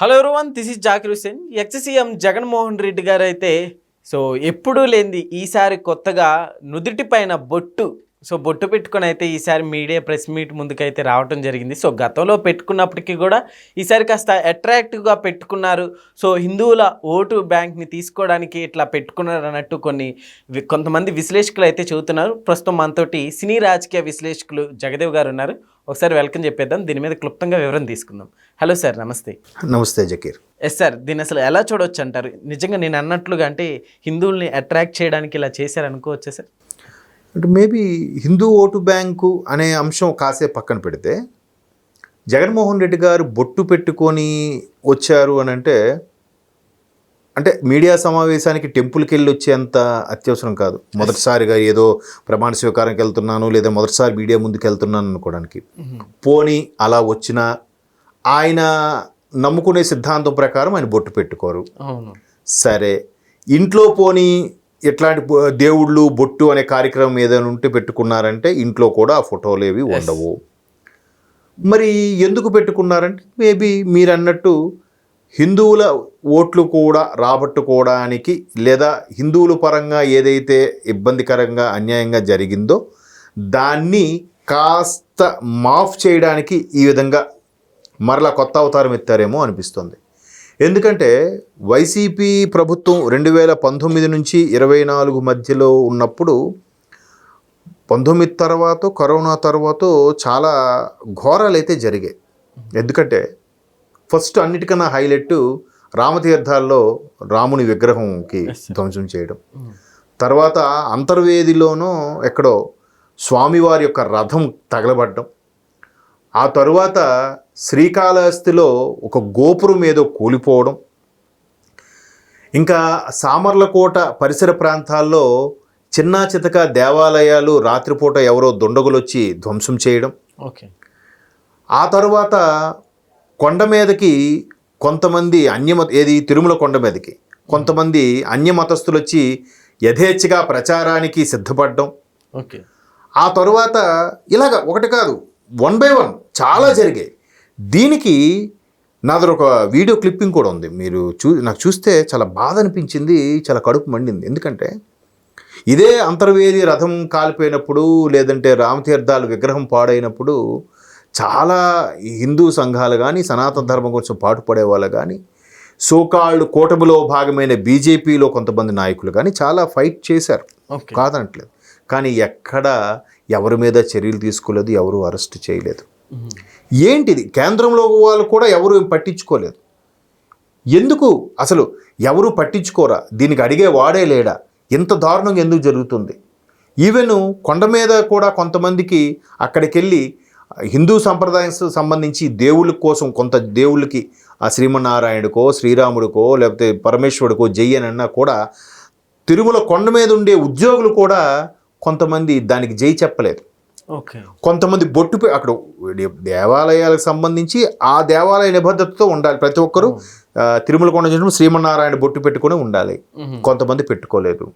Hello everyone this is Zakir Hussain ex CM Jaganmohan Reddy గారు అయితే so ఎప్పుడూ లేనిది ఈసారి కొత్తగా నుదుటి పైన బొట్టు సో బొట్టు పెట్టుకుని అయితే ఈసారి మీడియా ప్రెస్ మీట్ ముందుకైతే రావటం జరిగింది. సో గతంలో పెట్టుకున్నప్పటికీ కూడా ఈసారి కాస్త అట్రాక్టివ్గా పెట్టుకున్నారు. సో హిందువుల ఓటు బ్యాంక్ని తీసుకోవడానికి ఇట్లా పెట్టుకున్నారు అన్నట్టు కొన్ని కొంతమంది విశ్లేషకులు అయితే చెబుతున్నారు. ప్రస్తుతం మనతోటి సినీ రాజకీయ విశ్లేషకులు జగదేవ్ గారు ఉన్నారు. ఒకసారి వెల్కమ్ చెప్పేద్దాం. దీని మీద క్లుప్తంగా వివరణ తీసుకుందాం. హలో సార్ నమస్తే. నమస్తే జకీర్. ఎస్ సార్ దీన్ని అసలు ఎలా చూడవచ్చు అంటారు? నిజంగా నేను అన్నట్లుగా అంటే హిందువుల్ని అట్రాక్ట్ చేయడానికి ఇలా చేశారు అనుకోవచ్చా సార్? అంటే మేబీ హిందూ ఓటు బ్యాంకు అనే అంశం కాసేపు పక్కన పెడితే జగన్మోహన్ రెడ్డి గారు బొట్టు పెట్టుకొని వచ్చారు అని అంటే అంటే మీడియా సమావేశానికి టెంపుల్కి వెళ్ళి వచ్చేంత అత్యవసరం కాదు. మొదటిసారిగా ఏదో ప్రమాణ స్వీకారంకి వెళ్తున్నాను లేదా మొదటిసారి మీడియా ముందుకు వెళ్తున్నాను అనుకోవడానికి పోని అలా వచ్చినా ఆయన నమ్ముకునే సిద్ధాంతం ప్రకారం ఆయన బొట్టు పెట్టుకోరు. సరే. ఇంట్లో పోని ఎట్లాంటి దేవుళ్ళు బొట్టు అనే కార్యక్రమం ఏదైనా ఉంటే పెట్టుకున్నారంటే ఇంట్లో కూడా ఆ ఫోటోలు ఏవి ఉండవు. మరి ఎందుకు పెట్టుకున్నారంటే మేబీ మీరు అన్నట్టు హిందువుల ఓట్లు కూడా రాబట్టుకోవడానికి లేదా హిందువుల పరంగా ఏదైతే ఇబ్బందికరంగా అన్యాయంగా జరిగిందో దాన్ని కాస్త మాఫ్ చేయడానికి ఈ విధంగా మరలా కొత్త అవతారం ఎత్తారేమో అనిపిస్తుంది. ఎందుకంటే వైసీపీ ప్రభుత్వం రెండు వేల పంతొమ్మిది నుంచి ఇరవై నాలుగు మధ్యలో ఉన్నప్పుడు పంతొమ్మిది తర్వాత కరోనా తర్వాత చాలా ఘోరాలు అయితే జరిగాయి. ఎందుకంటే ఫస్ట్ అన్నిటికన్నా హైలైట్ రామతీర్థాల్లో రాముని విగ్రహంకి ధ్వంసం చేయడం. తర్వాత అంతర్వేదిలోనూ ఎక్కడో స్వామివారి యొక్క రథం తగలబడ్డం. ఆ తరువాత శ్రీకాళహస్తిలో ఒక గోపురం ఏదో కూలిపోవడం. ఇంకా సామర్లకోట పరిసర ప్రాంతాల్లో చిన్న చితక దేవాలయాలు రాత్రిపూట ఎవరో దుండగులు వచ్చి ధ్వంసం చేయడం. ఓకే ఆ తరువాత కొండ మీదకి కొంతమంది అన్యమత ఏది? తిరుమల కొండ మీదకి. కొంతమంది అన్యమతస్థులు వచ్చి యథేచ్ఛగా ప్రచారానికి సిద్ధపడడం. ఓకే. ఆ తరువాత ఇలాగ ఒకటి కాదు వన్ బై వన్ చాలా జరిగాయి. దీనికి నాది ఒక వీడియో క్లిప్పింగ్ కూడా ఉంది. మీరు చూ నాకు చూస్తే చాలా బాధ అనిపించింది చాలా కడుపు మండింది. ఎందుకంటే ఇదే అంతర్వేది రథం కాలిపోయినప్పుడు లేదంటే రామతీర్థాల విగ్రహం పాడైనప్పుడు చాలా హిందూ సంఘాలు కానీ సనాతన ధర్మం కోసం పాటుపడే వాళ్ళు కానీ సోకాళ్ళు కూటమిలో భాగమైన బీజేపీలో కొంతమంది నాయకులు కానీ చాలా ఫైట్ చేశారు. కాదనట్లేదు. కానీ ఎక్కడ ఎవరి మీద చర్యలు తీసుకోలేదు ఎవరు అరెస్ట్ చేయలేదు. ఏంటిది? కేంద్రంలో వాళ్ళు కూడా ఎవరు పట్టించుకోలేదు. ఎందుకు? అసలు ఎవరు పట్టించుకోరా? దీనికి అడిగే వాడే లేడా? ఇంత దారుణంగా ఎందుకు జరుగుతుంది? ఈవెన్ కొండ మీద కూడా కొంతమందికి అక్కడికి వెళ్ళి హిందూ సంప్రదాయం సంబంధించి దేవుళ్ళ కోసం కొంత దేవుళ్ళకి ఆ శ్రీమన్నారాయణుడికో శ్రీరాముడికో లేకపోతే పరమేశ్వరుడికో జై అని అన్నా కూడా తిరుమల కొండ మీద ఉండే ఉద్యోగులు కూడా కొంతమంది దానికి జై చెప్పలేదు. ఓకే. కొంతమంది బొట్టు అక్కడ దేవాలయాలకు సంబంధించి ఆ దేవాలయ నిబద్ధతతో ఉండాలి. ప్రతి ఒక్కరూ తిరుమల కొండ శ్రీమన్నారాయణ బొట్టు పెట్టుకొని ఉండాలి. కొంతమంది పెట్టుకోలేదు.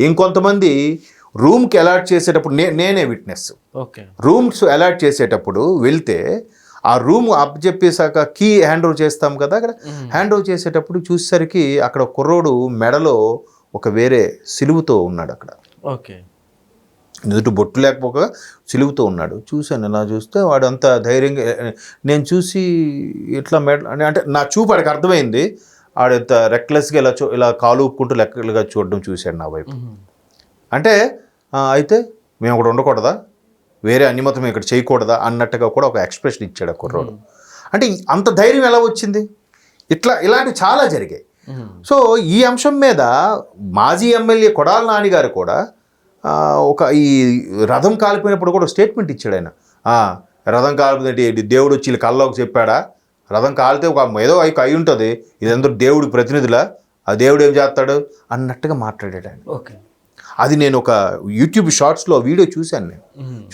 ఇంకొంతమంది రూమ్కి అలాట్ చేసేటప్పుడు నే నేనే విట్నెస్. ఓకే. రూమ్స్ అలాట్ చేసేటప్పుడు వెళ్తే ఆ రూమ్ అప్ చెప్పేశాక కీ హ్యాండ్ ఓవర్ చేస్తాం కదా అక్కడ. హ్యాండ్ ఓవర్ చేసేటప్పుడు చూసేసరికి అక్కడ కుర్రోడు మెడలో ఒక వేరే సిలువుతో ఉన్నాడు అక్కడ. ఓకే. నుదుటి బొట్టు లేకపోక సిలువుతో ఉన్నాడు. చూశాను ఇలా చూస్తే వాడు అంత ధైర్యంగా నేను చూసి ఇట్లా మెడ అంటే- నా చూపు వాడికి అర్థమైంది. ఆడు ఇంత రెక్లెస్గా ఇలా చూ ఇలా కాలు ఊపుకుంటూ లెక్కలుగా చూడడం చూశాడు నా వైపు. అంటే "ఆ, అయితే మేము ఇక్కడ ఉండకూడదా? వేరే అన్యమతం ఇక్కడ చేయకూడదా? అన్నట్టుగా కూడా ఒక ఎక్స్ప్రెషన్ ఇచ్చాడు ఆ కుర్రోడు. అంటే అంత ధైర్యం ఎలా వచ్చింది? ఇట్లా ఇలాంటివి చాలా జరిగాయి. సో ఈ అంశం మీద మాజీ ఎమ్మెల్యే కొడాల నాని గారు కూడా ఒక ఈ రథం కాలిపోయినప్పుడు కూడా స్టేట్మెంట్ ఇచ్చాడు ఆయన. "ఆ, రథం కాలిపోయింది దేవుడు వచ్చి వీళ్ళ కల్లోకి చెప్పాడా? రథం కాలితే ఒక ఏదో అయి అయి ఉంటుంది. ఇదందరూ దేవుడి ప్రతినిధులా? ఆ దేవుడు ఏం చేస్తాడు? అన్నట్టుగా మాట్లాడాడు ఆయన. ఓకే. అది నేను ఒక యూట్యూబ్ షార్ట్స్లో వీడియో చూశాను నేను.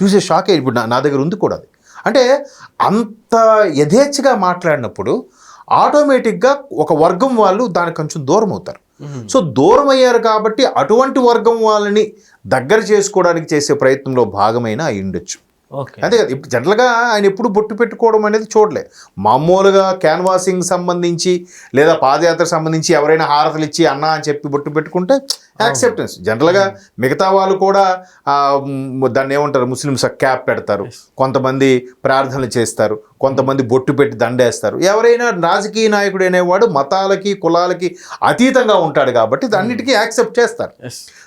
చూసే షాక్ అయ్యి ఇప్పుడు నా- నా దగ్గర ఉంది కూడా అది. అంటే అంత యథేచ్ఛగా మాట్లాడినప్పుడు ఆటోమేటిక్గా ఒక వర్గం వాళ్ళు దానికి కొంచెం దూరం అవుతారు. సో దూరం అయ్యారు కాబట్టి అటువంటి వర్గం వాళ్ళని దగ్గర చేసుకోవడానికి చేసే ప్రయత్నంలో భాగమైన అయి ఉండొచ్చు. ఓకే. అంతే కదా ఇప్పుడు జనరల్గా ఆయన ఎప్పుడు బొట్టు పెట్టుకోవడం అనేది చూడలే. మామూలుగా క్యాన్వాసింగ్ సంబంధించి లేదా పాదయాత్ర సంబంధించి ఎవరైనా హారతలు ఇచ్చి అన్న అని చెప్పి బొట్టు పెట్టుకుంటే యాక్సెప్టెన్స్ జనరల్గా మిగతా వాళ్ళు కూడా దాన్ని ఏమంటారు? ముస్లిమ్స్ క్యాప్ పెడతారు. కొంతమంది ప్రార్థనలు చేస్తారు. కొంతమంది బొట్టు పెట్టి దండేస్తారు. ఎవరైనా రాజకీయ నాయకుడు అనేవాడు మతాలకి కులాలకి అతీతంగా ఉంటాడు కాబట్టి అన్నిటికీ యాక్సెప్ట్ చేస్తారు.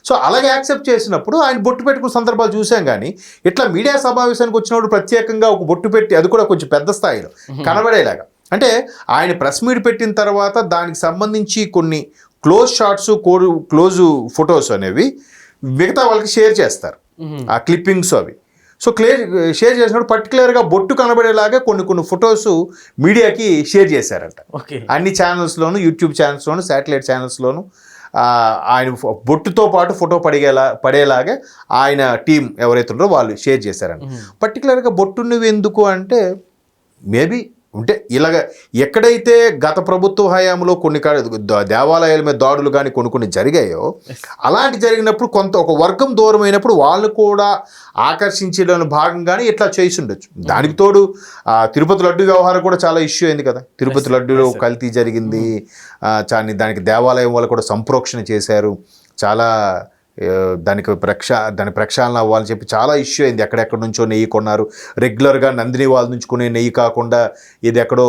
సో అలాగే యాక్సెప్ట్ చేసినప్పుడు ఆయన బొట్టు పెట్టుకున్న సందర్భాలు చూసాం కానీ ఇట్లా మీడియా సమావేశానికి వచ్చినప్పుడు ప్రత్యేకంగా ఒక బొట్టు పెట్టి అది కూడా కొంచెం పెద్ద స్థాయిలో కనబడేలాగా. అంటే ఆయన ప్రెస్ మీట్ పెట్టిన తర్వాత దానికి సంబంధించి కొన్ని క్లోజ్ షాట్స్ కోరు క్లోజ్ ఫొటోస్ అనేవి మిగతా వాళ్ళకి షేర్ చేస్తారు. ఆ క్లిప్పింగ్స్ అవి. సో క్లియర్ షేర్ చేసినప్పుడు పర్టికులర్గా బొట్టు కనబడేలాగా కొన్ని కొన్ని ఫొటోస్ మీడియాకి షేర్ చేశారంట. ఓకే. అన్ని ఛానల్స్లోను యూట్యూబ్ ఛానల్స్లోను శాటిలైట్ ఛానల్స్లోను ఆయన బొట్టుతో పాటు ఫోటో పడేలా పడేలాగా ఆయన టీం ఎవరైతే ఉన్నారో వాళ్ళు షేర్ చేశారంట. పర్టికులర్గా బొట్టు నువ్వు ఎందుకు అంటే మేబీ ఉంటే ఇలాగ ఎక్కడైతే గత ప్రభుత్వ హయాంలో కొన్ని దేవాలయాల మీద దాడులు కానీ కొన్ని కొన్ని జరిగాయో అలాంటి జరిగినప్పుడు కొంత ఒక వర్గం దూరం అయినప్పుడు వాళ్ళు కూడా ఆకర్షించడం భాగంగానే ఇట్లా చేసి ఉండొచ్చు దానికి తోడు తిరుపతి లడ్డు వ్యవహారం కూడా చాలా ఇష్యూ అయింది కదా. తిరుపతి లడ్డులో కల్తీ జరిగింది. చాని దానికి దేవాలయం వాళ్ళు కూడా సంప్రోక్షణ చేశారు. చాలా దానికి ప్రక్ష దాని ప్రక్షాళన అవ్వాలని చెప్పి చాలా ఇష్యూ అయింది. ఎక్కడెక్కడి నుంచో నెయ్యి కొన్నారు. రెగ్యులర్గా నందిని వాళ్ళ నుంచి కొనే నెయ్యి కాకుండా ఇది ఎక్కడో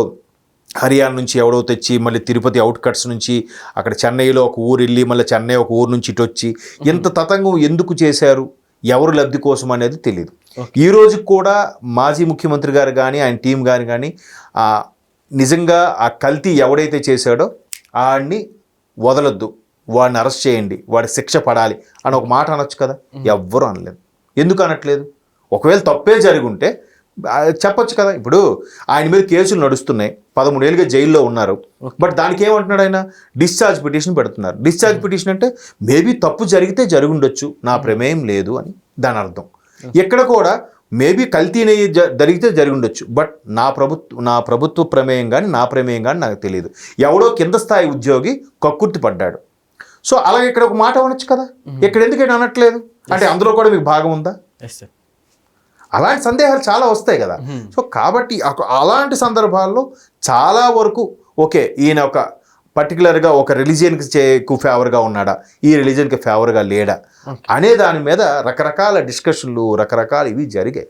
హర్యానా నుంచి ఎవడో తెచ్చి మళ్ళీ తిరుపతి అవుట్కట్స్ నుంచి అక్కడ చెన్నైలో ఒక ఊరు వెళ్ళి మళ్ళీ చెన్నై ఒక ఊరు నుంచి ఇటు వచ్చి ఇంత తతంగం ఎందుకు చేశారు? ఎవరు లబ్ధి కోసం అనేది తెలియదు ఈ రోజు కూడా మాజీ ముఖ్యమంత్రి గారు కానీ ఆయన టీం గారు కానీ ఆ, నిజంగా ఆ కల్తీ ఎవడైతే చేశాడో ఆడిని వదలొద్దు. వాడిని అరెస్ట్ చేయండి వాడి శిక్ష పడాలి అని ఒక మాట అనొచ్చు కదా? ఎవ్వరూ అనలేదు. ఎందుకు అనట్లేదు? ఒకవేళ తప్పే జరిగి ఉంటే చెప్పొచ్చు కదా? ఇప్పుడు ఆయన మీద కేసులు నడుస్తున్నాయి పదమూడేళ్ళుగా జైల్లో ఉన్నారు. బట్ దానికి ఏమంటున్నాడు ఆయన? డిశ్చార్జ్ పిటిషన్ పెడుతున్నారు. డిశ్చార్జ్ పిటిషన్ అంటే మేబీ తప్పు జరిగితే జరుగుండొచ్చు నా ప్రమేయం లేదు అని దాని అర్థం. ఎక్కడ కూడా మేబీ కల్తీనే జరిగితే జరిగి ఉండొచ్చు బట్ నా ప్రభుత్వ నా ప్రభుత్వ ప్రమేయం కానీ నా ప్రమేయం కానీ నాకు తెలియదు ఎవడో కింద స్థాయి ఉద్యోగి కక్కుర్తి పడ్డాడు. సో అలాగే ఇక్కడ ఒక మాట అనొచ్చు కదా? ఇక్కడ ఎందుకైనా అనట్లేదు? అంటే అందులో కూడా మీకు భాగం ఉందా? అలాంటి సందేహాలు చాలా వస్తాయి కదా. సో కాబట్టి అలాంటి సందర్భాల్లో చాలా వరకు ఓకే ఈయన ఒక పర్టికులర్గా ఒక రిలీజియన్కి ఎక్కువ ఫేవర్గా ఉన్నాడా? ఈ రిలీజియన్కి ఫేవర్గా లేడా? అనే దాని మీద రకరకాల డిస్కషన్లు రకరకాల ఇవి జరిగాయి.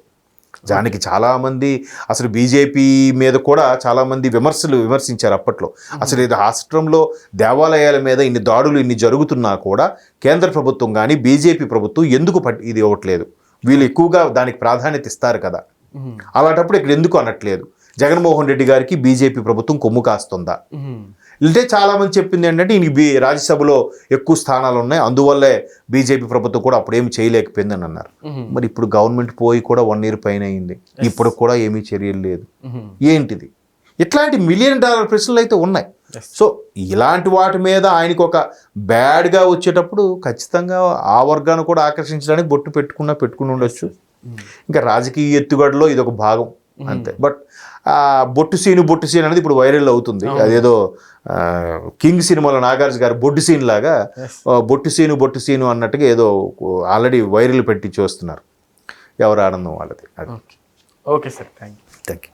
దానికి చాలామంది అసలు బీజేపీ మీద కూడా చాలామంది విమర్శలు విమర్శించారు అప్పట్లో. అసలు ఇది రాష్ట్రంలో దేవాలయాల మీద ఇన్ని దాడులు ఇన్ని జరుగుతున్నా కూడా కేంద్ర ప్రభుత్వం కానీ బీజేపీ ప్రభుత్వం ఎందుకు ఇది ఇవ్వట్లేదు? వీళ్ళు ఎక్కువగా దానికి ప్రాధాన్యత ఇస్తారు కదా. అలాంటప్పుడు ఇక్కడ ఎందుకు అనట్లేదు? జగన్మోహన్ రెడ్డి గారికి బీజేపీ ప్రభుత్వం కొమ్ము కాస్తుందా? అంటే చాలా మంది చెప్పింది ఏంటంటే ఈయనకి బీ రాజ్యసభలో ఎక్కువ స్థానాలు ఉన్నాయి. అందువల్లే బీజేపీ ప్రభుత్వం కూడా అప్పుడు ఏమి చేయలేకపోయిందని అన్నారు. మరి ఇప్పుడు గవర్నమెంట్ పోయి కూడా వన్ ఇయర్ పైన అయింది. ఇప్పుడు కూడా ఏమీ చర్యలు లేదు. ఏంటిది? ఇట్లాంటి మిలియన్ డాలర్ ప్రశ్నలు అయితే ఉన్నాయి. సో ఇలాంటి వాటి మీద ఆయనకు ఒక బ్యాడ్గా వచ్చేటప్పుడు ఖచ్చితంగా ఆ వర్గాన్ని కూడా ఆకర్షించడానికి బొట్టు పెట్టుకున్నా పెట్టుకుని ఉండొచ్చు. ఇంకా రాజకీయ ఎత్తుగడలో ఇది ఒక భాగం. అంతే. బట్ ఆ బొట్టు సీను బొట్టు సీన్ అనేది ఇప్పుడు వైరల్ అవుతుంది. అదేదో కింగ్ సినిమాలో నాగార్జు గారు బొట్టు సీన్ లాగా బొట్టు సీను బొట్టు సీను అన్నట్టుగా ఏదో ఆల్రెడీ వైరల్ పెట్టి చూస్తున్నారు ఎవరు ఆనందం వాళ్ళది. Okay sir thank you thank you